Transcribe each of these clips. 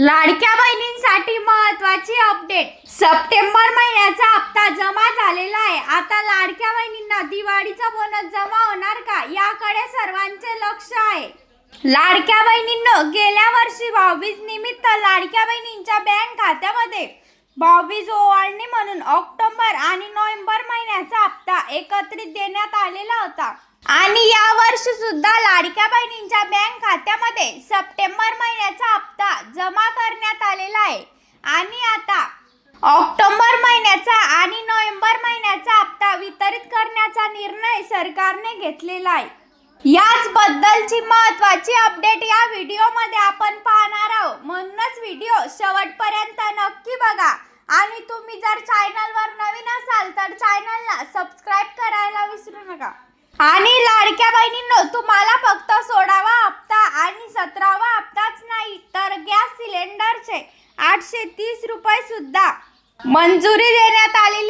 लाडक्या बहिणींसाठी महत्वाची अपडेट सप्टेंबर महिन्याचा हप्ता जमा झालेला आहे. आता लाडक्या बहिणींना दिवाळीचा बोनस जमा होणार का? याकडे सर्वांचे लक्ष आहे. लाडक्या बहिणींनो गेल्या वर्षी भाऊबीज निमित्त लाडक्या बहिणींच्या बँक खात्यामध्ये भाऊबीज ओवाळणी म्हणून ऑक्टोबर आणि नोव्हेंबर महिन्याचा हप्ता एकत्रित देण्यात आलेला होता. आणि या वर्षी सुद्धा लाडक्या बहिणींच्या बँक खात्यामध्ये सप्टेंबर जमा करण्यात आलेला आहे. आणि आता ऑक्टोबर महिन्याचा आणि नोव्हेंबर महिन्याचा हप्ता वितरित करण्याचा निर्णय सरकारने घेतलेला आहे. याच बद्दलची महत्वाची अपडेट या व्हिडिओमध्ये आपण पाहणार आहोत. म्हणूनच व्हिडिओ शेवटपर्यंत नक्की बघा. आणि तुम्ही जर चॅनलवर नवीन असाल तर चॅनलला सबस्क्राईब करायला विसरू नका. आणि लाडक्या बहिणींनो तुम्हाला फक्त सोडा हप्ता आणि सतरावा हप्ताच नाही तर गॅस सिलेंडरचे आठशे तीस रुपये सुद्धा मंजुरी देण्यात आली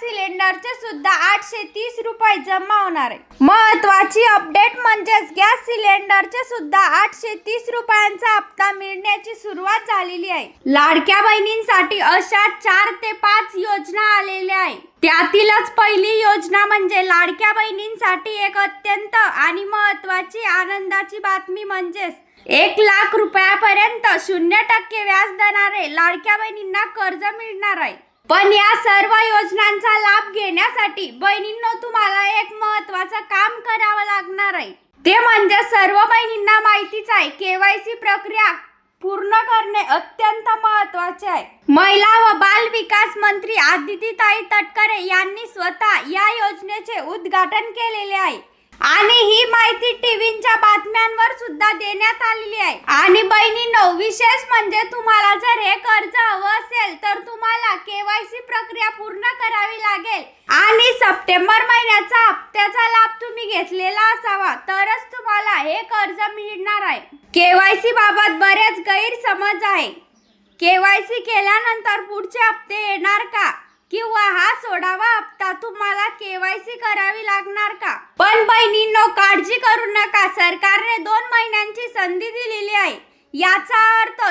सिलेंडरचे सुद्धा आठशे तीस रुपये जमा होणार आहे. महत्वाची अपडेट म्हणजेच गॅस सिलेंडरचे सुद्धा आठशे तीस रुपयांचा हप्ता मिळण्याची सुरुवात झालेली आहे. लाडक्या बहिणींसाठी अशा चार ते पाच योजना आलेल्या आहे त्यातीलच पहिली योजना म्हणजे लाडक्या बहिणींसाठी एक अत्यंत आणि महत्वाची आनंदाची बातमी म्हणजेच एक लाख रुपयापर्यंत शून्य टक्के व्याज देणारे लाडक्या बहिणींना कर्ज मिळणार आहे. पण या सर्व योजनांचा लाभ घेण्यासाठी बहिणींनो तुम्हाला एक महत्वाचं काम करावं लागणार आहे. ते म्हणजे सर्व बहिणींना माहितीच आहे केवायसी प्रक्रिया पूर्ण करणे अत्यंत महत्त्वाचे आहे. महिला व बाल विकास मंत्री आदितीताई तटकरे यांनी स्वतः या योजनेचे उद्घाटन केलेले आहे. आणि ही माहिती टीव्हीच्या बातम्यांवर सुद्धा देण्यात आलेली आहे. आणि बहिणींनो विशेष म्हणजे तुम्हाला जर हे कर्ज असेल तर तुम्हाला केवायसी प्रक्रिया पूर्ण करावी लागेल. आणि सप्टेंबर महिन्याचा हप्त्याचा लाभ तुम्ही घेतलेला असावा तरच तुम्हाला हे कर्ज मिळणार आहे. केवायसी बाबत बरेच गैरसमज आहे. केवायसी केल्यानंतर पुढचे हप्ते येणार का? किंवा हा सोडावा हप्ता तुम्हाला केवायसी करावी लागणार का? पण बहिणींनो काळजी करू नका. सरकारने दोन महिन्यांची संधी दिलेली आहे. याचा अर्थ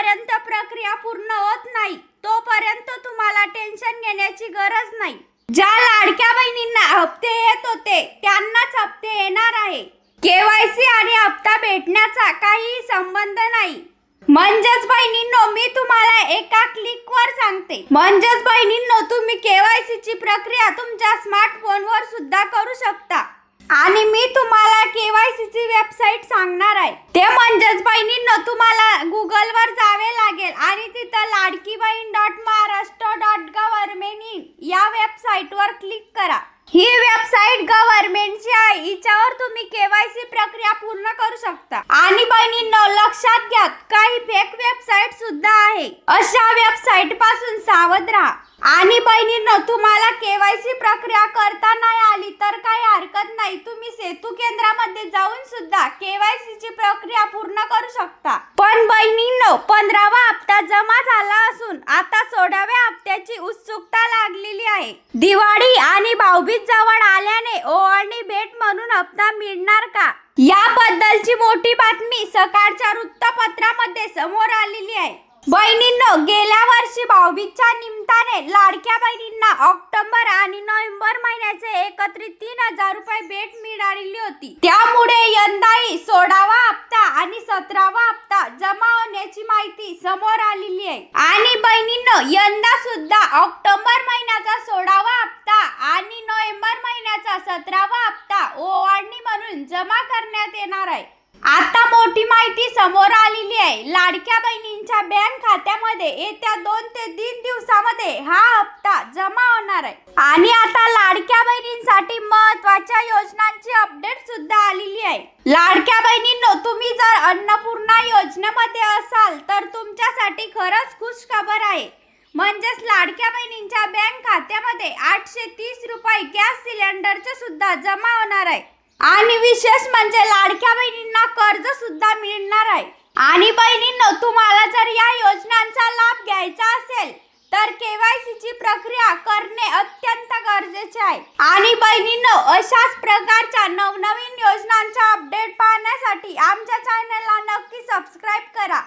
जोपर्यंत प्रक्रिया पूर्ण होत नाही तोपर्यंत तुम्हाला टेन्शन घेण्याची गरज नाही. ज्या लाडक्या बहिणींना हप्ते येत होते त्यांनाच हप्ते येणार आहे. केवायसी आणि हप्ता भेटण्याचा काहीही संबंध नाही. म्हणजेच बहिणींनो मी तुम्हाला एका क्लिकवर सांगते. म्हणजेच बहिणींनो तुम्ही केवायसी ची प्रक्रिया तुमच्या स्मार्टफोनवर सुद्धा करू शकता. आणि मी तुम्हाला केवायसी ची वेबसाईट सांगणार आहे. ते म्हणजेच बहिणींनो तुम्हाला गुगलवर जावे आणि Ladki Bahin dot Maharashtra dot government in या वेबसाईटवर क्लिक करा. ही वेबसाईट गव्हर्नमेंटची आहे. हिच्यावर तुम्ही केवायसी प्रक्रिया पूर्ण करू शकता. आणि बहिणींनो लक्षात घ्या काही फेक वेबसाईट सुद्धा आहे. अशा वेबसाईटपासून सावध राहा. आणि बहिणींनो तुम्हाला केवायसी प्रक्रिया करता नाही आली तर काही हरकत नाही. तुम्ही सेतू केंद्रामध्ये जाऊन सुद्धा केवायसीची प्रक्रिया पूर्ण करू शकता. पण बहिणींनो पंधरावा हप्ता जमा झाला असून आता सोळाव्या हप्त्याची उत्सुकता लागलेली आहे. दिवाळी आणि भाऊबीज जवळ आल्याने ओवाळणी भेट म्हणून हप्ता मिळणार का? याबद्दलची मोठी बातमी सकाळच्या वृत्तपत्रामध्ये समोर आलेली आहे. बहिणींनो गेल्या वर्षी भाऊबीजच्या निमित्ताने लाडक्या बहिणींना ऑक्टोबर आणि नोव्हेंबर महिन्याचे एकत्रित तीन हजार रुपये भेट मिळालेली होती. त्यामुळे यंदाही सोळावा हप्ता आणि सतरावा हप्ता जमा होण्याची माहिती समोर आलेली आहे. आणि बहिणींनो यंदा सुद्धा ऑक्टोबर महिन्याचा सोळावा हप्ता आणि नोव्हेंबर महिन्याचा सतरावा हप्ता ओवाळणी म्हणून जमा करण्यात येणार आहे. आता मोठी माहिती समोर लाडक्या बहिणींच्या बँक खात्यामध्ये येत्या दोन ते तीन दिवसामध्ये हा हप्ता जमा होणार आहे. आणि आता लाडक्या बहिणींसाठी महत्त्वाच्या योजनांची अपडेट सुद्धा आलेली आहे. लाडक्या बहिणींनो तुम्ही जर अन्नपूर्णा योजनेमध्ये असाल तर तुमच्यासाठी खरंच खुश खबर आहे. म्हणजेच लाडक्या बहिणींच्या बँक खात्यामध्ये आठशे तीस रुपये गॅस सिलेंडरचे सुद्धा जमा होणार आहे. आणि विशेष म्हणजे लाडक्या बहिणींना कर्ज सुद्धा मिळणार आहे. आणि बहिणींनो तुम्हाला जर या योजनांचा लाभ घ्यायचा असेल तर केवायसीची प्रक्रिया करणे अत्यंत गरजेचे आहे. आणि बहिणींनो अशाच प्रकारच्या नवनवीन योजनांचा अपडेट पाहण्यासाठी आमच्या चॅनलला नक्की सबस्क्राईब करा.